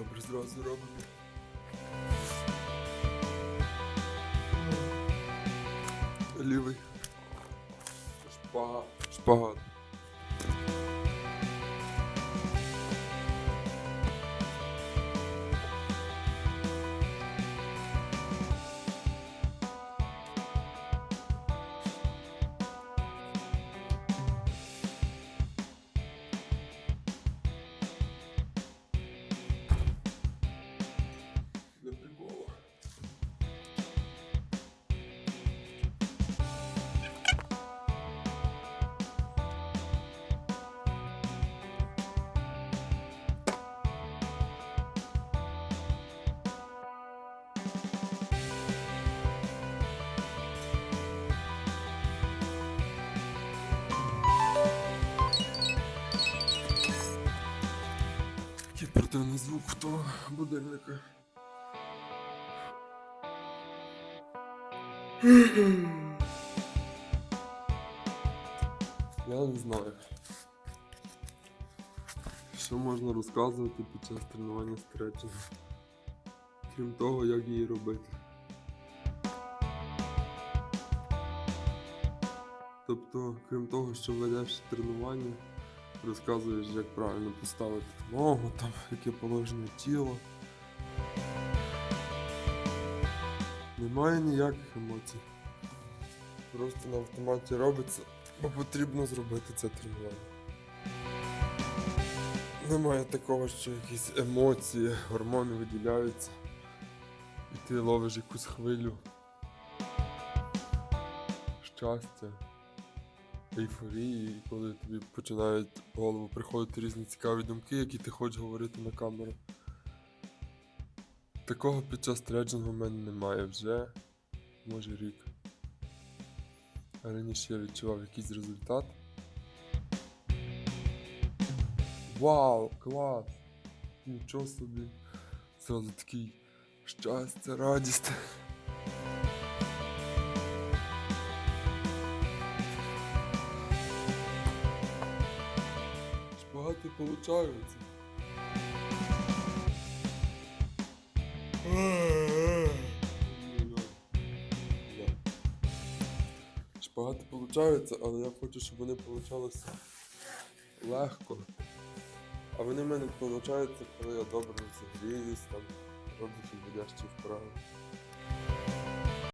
Добре, зразу робимо. Лівий. Шпагат. Шпагат. Який противний звук того будильника. Я не знаю. Що можна розказувати під час тренування стретчингу? Крім того, як її робити. Тобто, крім того, що ведеш тренування, розказуєш, як правильно поставити ногу, там, яке положення тіла. Немає ніяких емоцій. Просто на автоматі робиться, бо потрібно зробити це тренування. Немає такого, що якісь емоції, гормони виділяються, і ти ловиш якусь хвилю. Щастя, ейфорії, коли тобі починають в голову приходити різні цікаві думки, які ти хочеш говорити на камеру. Такого під час треджингу в мене немає вже, може рік. А раніше я відчував якийсь результат. Вау, клас! Нічого собі. Зразу такий щастя, радість. Шпагати получаються. Шпагати получаються, але я хочу, щоб вони получалися легко. А вони в мене получаються, коли я добре зігріюсь, там, роблю фігурящі вправи.